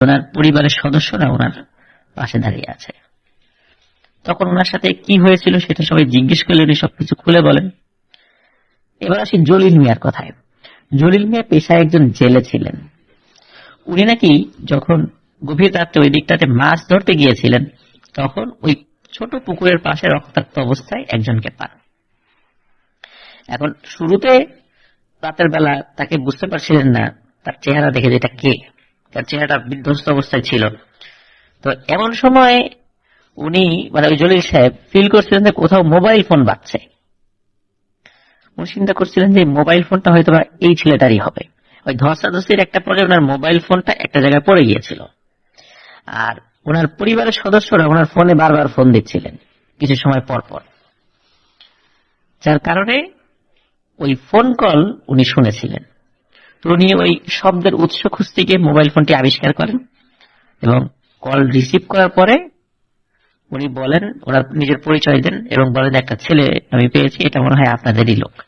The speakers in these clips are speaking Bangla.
ওনার পরিবারের সদস্যরা ওনার পাশে দাঁড়িয়ে আছে। তখন ওনার সাথে কি হয়েছিল সেটা সবাই জিজ্ঞেস করলে উনি সবকিছু খুলে বলেন। এবার আসি জলিল মিয়ার কথায়। জলিল মিয়া পেশায় একজন জেলে ছিলেন। উনি নাকি যখন গভীর রাত্রে ওই দিকটাতে মাছ ধরতে গিয়েছিলেন, তখন ওই ছোট পুকুরের পাশে রক্তাক্ত অবস্থায় একজনকে পান। এখন শুরুতে রাতের বেলা তাকে বুঝতে পারছিলেন না তার চেহারা দেখে যে এটা কে। তার চেহারাটা বিধ্বস্ত অবস্থায় ছিল। তো এমন সময় উনি মানে ওই জলিল সাহেব ফিল করছিলেন যে কোথাও মোবাইল ফোন বাজছে। উনি চিন্তা করছিলেন যে মোবাইল ফোনটা হয়তো এই ছেলেটারই হবে। ওই ধস্তাধস্তির একটা পরে ওনার মোবাইল ফোনটা একটা জায়গায় পড়ে গিয়েছিল। আর ওনার পরিবারের সদস্যরা ওনার ফোনে বারবার ফোন দিচ্ছিলেন, কিছু সময় পর পর। যার কারণে ওই ফোন কল উনি শুনেছিলেন। তো ওই শব্দের উৎস খুঁজতে গিয়ে মোবাইল ফোনটি আবিষ্কার করেন এবং কল রিসিভ করার পরে উনি বলেন ওনার নিজের পরিচয় দেন এবং বলেন, একটা ছেলে আমি পেয়েছি, এটা মনে হয় আপনাদেরই লোক।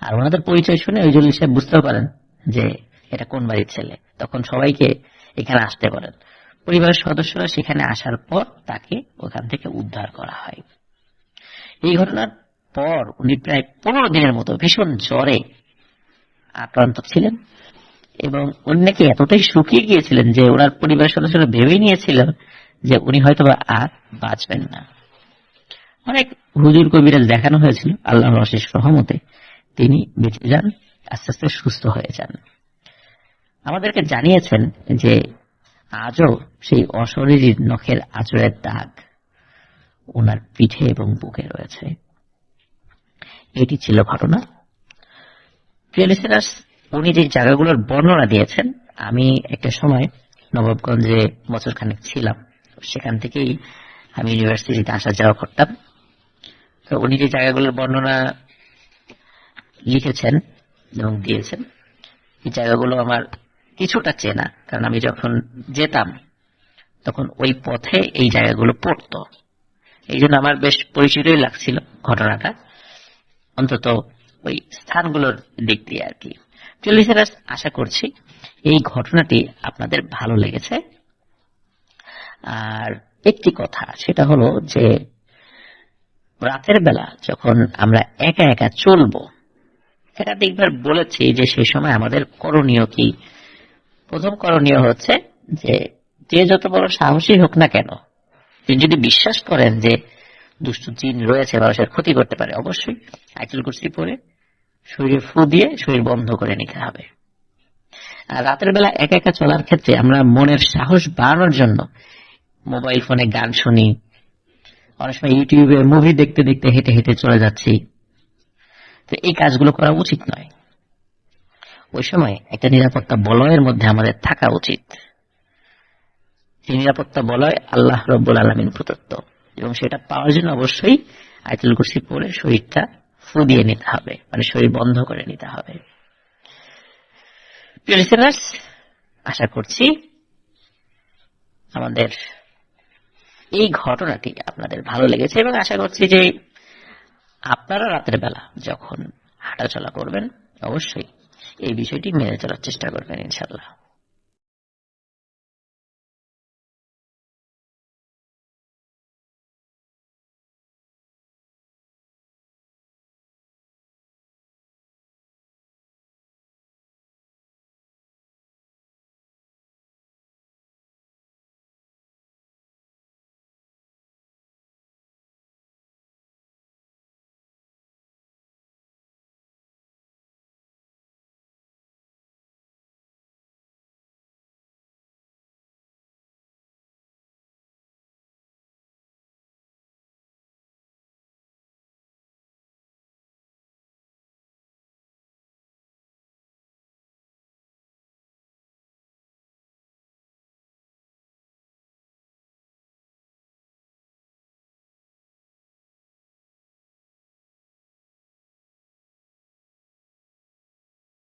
আর ওনাদের পরিচয় শুনে ওই জলিল সাহেব বুঝতেও পারেন যে এটা কোন বাড়ির ছেলে। তখন সবাইকে এখানে আসতে বলেন। পরিবারের সদস্যরা সেখানে আসার পর তাকে ওখান থেকে উদ্ধার করা হয়। এই ঘটনার পর উনি প্রায় পনেরো দিনের মতো ভীষণ জ্বরে আক্রান্ত ছিলেন এবং উনি নাকি এতটাই শুকিয়ে গিয়েছিলেন যে ওনার পরিবারের সদস্যরা ভেবেই নিয়েছিলেন যে উনি হয়তো আর বাঁচবেন না। অনেক হুজুর কবিরাজ দেখানো হয়েছিল, আল্লাহর অশেষ রহমতে। তিনি বেঁচে যান, আস্তে আস্তে সুস্থ হয়ে যান। আমাদেরকে জানিয়েছেন যে আজও সেই অশরীরীর নখের আঁচড়ের দাগ ওনার পিঠে এবং বুকে রয়েছে। এটি ছিল ঘটনা। প্রিয় লিসেনার্স উনি যে জায়গাগুলোর বর্ণনা দিয়েছেন, আমি একটা সময় নবাবগঞ্জে বছরখানেক ছিলাম। সেখান থেকেই আমি ইউনিভার্সিটিতে আসা যাওয়া করতাম। তো উনি যে জায়গাগুলোর বর্ণনা লিখেছেন এবং দিয়েছেন, এই জায়গাগুলো আমার কিছুটা চেনা। কারণ আমি যখন যেতাম, তখন ওই পথে এই জায়গাগুলো পড়তো। এই জন্য আমার বেশ পরিচিতই লাগছিল ঘটনাটা। অন্তত ওই স্থানগুলোর দিক দিয়ে আর কি। লিসেনার্স আশা করছি এই ঘটনাটি আপনাদের ভালো লেগেছে। আর একটি কথা, সেটা হলো যে রাতের বেলা যখন আমরা একা একা চলবো একাধিকবার বলেছি যে সেই সময় আমাদের করণীয় কি। প্রথম করণীয় হচ্ছে যে যে যত বড় সাহসী হোক না কেন, তিনি যদি বিশ্বাস করেন যে দুষ্টু জিন রয়েছে, মানুষের ক্ষতি করতে পারে, অবশ্যই। আইচল কুর্সি পরে শরীরে ফু দিয়ে শরীর বন্ধ করে নিতে হবে। রাতের বেলা একা একা চলার ক্ষেত্রে আমরা মনের সাহস বাড়ানোর জন্য মোবাইল ফোনে গান শুনি, অনেক সময় ইউটিউবে মুভি দেখতে দেখতে হেঁটে হেঁটে চলে যাচ্ছি। তো এই কাজগুলো করা উচিত নয়। ওই সময় একটা নিরাপত্তা বলয়ের মধ্যে আমাদের থাকা উচিত। সেই নিরাপত্তা বলয় আল্লাহ রব্বুল আলমিন প্রদত্ত এবং সেটা পাওয়ার জন্য অবশ্যই আয়তুল কুরসি পরে শরীরটা ফু দিয়ে নিতে হবে মানে শরীর বন্ধ করে নিতে হবে। আশা করছি আমাদের এই ঘটনাটি আপনাদের ভালো লেগেছে এবং আশা করছি যে আপনারা রাতের বেলা যখন হাঁটাচলা করবেন, অবশ্যই এই বিষয়টি মেনে চলার চেষ্টা করবেন ইনশাল্লাহ